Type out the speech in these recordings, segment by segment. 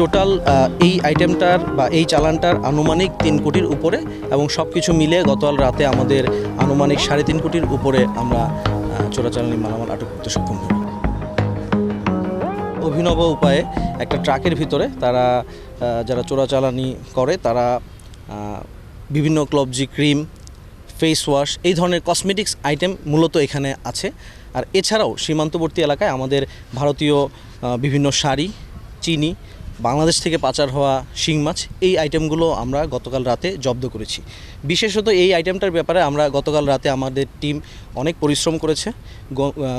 Total এই আইটেমটার বা এই চালানটার আনুমানিক তিন কোটির উপরে এবং সব কিছু মিলে গতকাল রাতে আমাদের আনুমানিক সাড়ে তিন কোটির উপরে আমরা চোরাচালানি মালামাল আটক করতে সক্ষম হই। অভিনব উপায়ে একটা ট্রাকের ভিতরে তারা যারা চোরাচালানি করে তারা বিভিন্ন ক্লবজি ক্রিম ফেস ওয়াশ এই ধরনের কসমেটিক্স আইটেম মূলত এখানে আছে। আর এছাড়াও সীমান্তবর্তী এলাকায় আমাদের ভারতীয় বিভিন্ন শাড়ি, চিনি বাংলাদেশ থেকে পাচার হওয়া শিং মাছ, এই আইটেমগুলো আমরা গতকাল রাতে জব্দ করেছি। বিশেষত এই আইটেমটার ব্যাপারে আমরা গতকাল রাতে আমাদের টিম অনেক পরিশ্রম করেছে।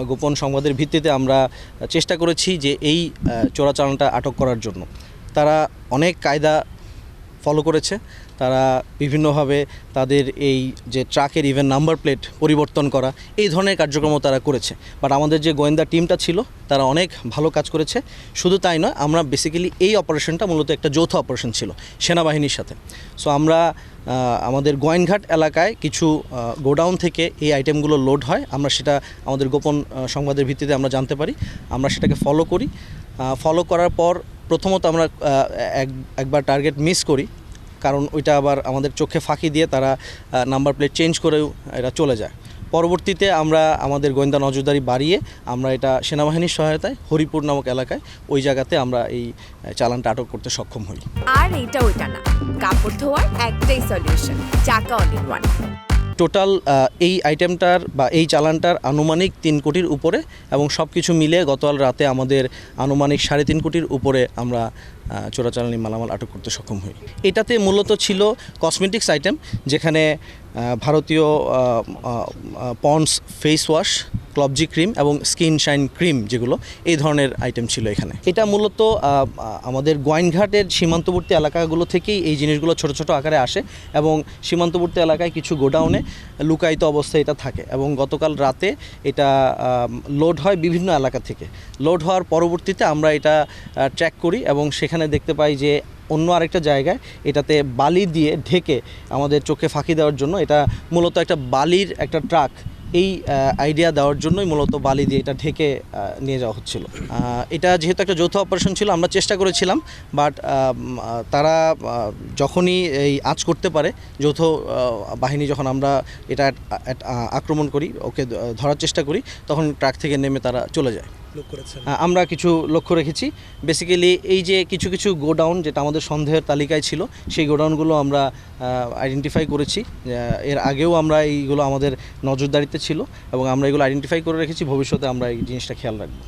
গোপন সংবাদের ভিত্তিতে আমরা চেষ্টা করেছি যে এই চোরাচালানটা আটক করার জন্য। তারা অনেক কায়দা ফলো করেছে। তারা বিভিন্নভাবে তাদের এই যে ট্রাকের ইভেন নাম্বার প্লেট পরিবর্তন করা, এই ধরনের কার্যক্রমও তারা করেছে। বাট আমাদের যে গোয়েন্দা টিমটা ছিল, তারা অনেক ভালো কাজ করেছে। শুধু তাই নয়, আমরা বেসিক্যালি এই অপারেশনটা মূলত একটা যৌথ অপারেশন ছিল, সেনাবাহিনীর সাথে। সো আমরা আমাদের গোয়েনঘাট এলাকায় কিছু গোডাউন থেকে এই আইটেমগুলো লোড হয়। আমরা সেটা আমাদের গোপন সংবাদের ভিত্তিতে আমরা জানতে পারি। আমরা সেটাকে ফলো করি। ফলো করার পর প্রথমত আমরা এক, একবার টার্গেট মিস করি, কারণ ওইটা আবার আমাদের চোখে ফাঁকি দিয়ে তারা নাম্বার প্লেট চেঞ্জ করেও এটা চলে যায়। পরবর্তীতে আমরা আমাদের গোয়েন্দা নজরদারি বাড়িয়ে আমরা এটা সেনাবাহিনীর সহায়তায় হরিপুর নামক এলাকায় ওই জায়গাতে আমরা এই চালানটা আটক করতে সক্ষম হই। আর এইটা ওইটা না। কাপড় ধোয়ার একটাই সলিউশন চাকা অল ইন ওয়ান টোটাল এই আইটেমটার বা এই চালানটার আনুমানিক তিন কোটির উপরে এবং সব কিছু মিলে গতকাল রাতে আমাদের আনুমানিক সাড়ে তিন কোটির উপরে আমরা চোরাচালানি মালামাল আটক করতে সক্ষম হই। এটাতে মূলত ছিল কসমেটিক্স আইটেম যেখানে ভারতীয় পন্ডস ফেস ওয়াশ ক্লবজি ক্রিম এবং স্কিন শাইন ক্রিম যেগুলো, এই ধরনের আইটেম ছিল এখানে। এটা মূলত আমাদের গোয়াইনঘাটের সীমান্তবর্তী এলাকাগুলো থেকেই এই জিনিসগুলো ছোট ছোট আকারে আসে এবং সীমান্তবর্তী এলাকায় কিছু গোডাউনে লুকায়িত অবস্থায় এটা থাকে এবং গতকাল রাতে এটা লোড হয় বিভিন্ন এলাকা থেকে। লোড হওয়ার পরবর্তীতে আমরা এটা ট্র্যাক করি এবং সেখানে দেখতে পাই যে অন্য আরেকটা জায়গায় এটাতে বালি দিয়ে ঢেকে আমাদের চোখে ফাঁকি দেওয়ার জন্য এটা মূলত একটা বালির একটা ট্রাক এই আইডিয়া দেওয়ার জন্যই মূলত বালি দিয়ে এটা ঢেকে নিয়ে যাওয়া হচ্ছিল। এটা যেহেতু একটা যৌথ অপারেশন ছিল, আমরা চেষ্টা করেছিলাম বাট তারা যখনই এই আঁচ করতে পারে, যৌথ বাহিনী যখন আমরা এটা আক্রমণ করি, ওকে ধরার চেষ্টা করি, তখন ট্রাক থেকে নেমে তারা চলে যায়। আমরা কিছু লক্ষ্য রেখেছি। বেসিক্যালি এই যে কিছু কিছু গোডাউন যেটা আমাদের সন্দেহের তালিকায় ছিল, সেই গোডাউনগুলো আমরা আইডেন্টিফাই করেছি। এর আগেও আমরা এইগুলো আমাদের নজরদারিতে ছিল এবং আমরা এগুলো আইডেন্টিফাই করে রেখেছি। ভবিষ্যতে আমরা এই জিনিসটা খেয়াল রাখব।